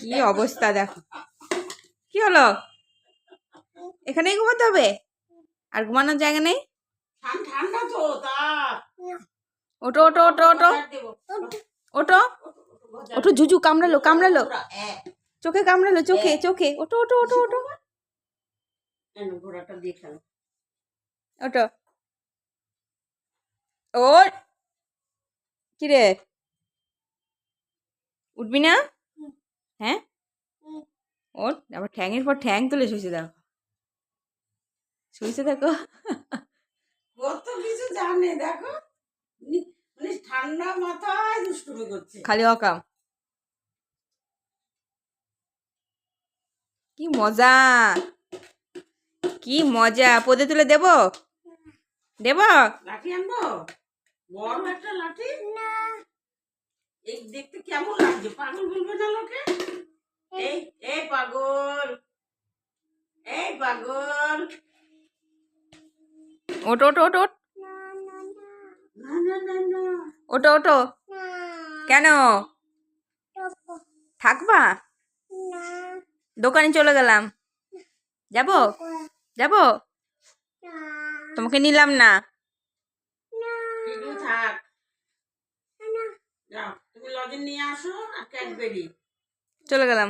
কি অবস্থা দেখো। কি হলো? এখানেই ঘুমাতে হবে? আর ঘুমানোর জায়গা নেই? ঠান- ঠান্ডা তো ওটো ওটো ওটো ওটো ওটো ওটো ঝুঝু কামড়ালো কামড়ালো। চোখে কামড়ালো চোখে চোখে। ওটো ওটো ওটো ওটো ওটো ও কিরে উঠবি না? হ্যাঁ? ওর আবার ঠ্যাংয়ের পর ঠ্যাং তুলে শুয়েছে দেখো শুয়েছে দেখো কত কিছু জানে দেখো। মানে ঠান্ডা মাথায় দুষ্টুমি করছে। খালি অকাম। কি মজা! কি মজা! পদে তুলে দেব? দেব? লাঠি আনব? বড় একটা লাঠি? এই দেখতে কেমন লাগছে? পাগল বলবে না লোকে? এই এই পাগল। এই পাগল। ওটো ওটো ওটো ওট। ওটো কেন? থাকবা? দোকানে চলে গেলাম। যাব? যাব? তোমাকে নিলাম না। থাক। লজেন নিয়ে আসো আর ক্যাডবেরি। চলে গেলাম।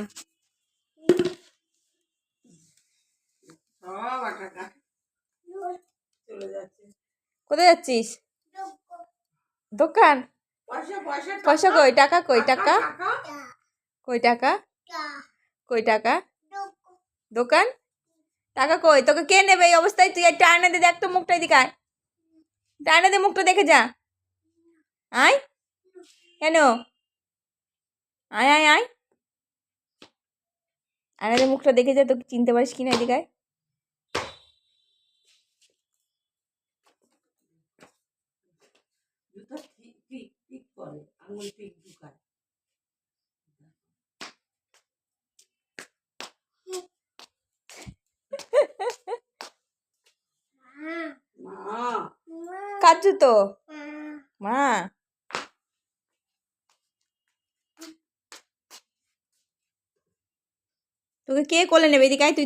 সব আটাকা চলে যাচ্ছে। কোথায় যাচ্ছিস? দোকান? পয়সা কই? টাকা কই? টাকা কই টাকা? কই টাকা? দোকান? টাকা কই? তোকে কে নেবে এই অবস্থায়? তুই একটা আয়না দে দেখ তো মুখটা এদিকে আয়। আয়না দে মুখটা দেখে যা। আয়। কেন? আয় আয় আয়। আয়না দে মুখটা দেখে যা তোকে চিনতে পারিস কিনা এদিকে ঠিক ঢুকায় মা কার জুতো মা তোকে কে কোলে নেবে? এদিকে তুই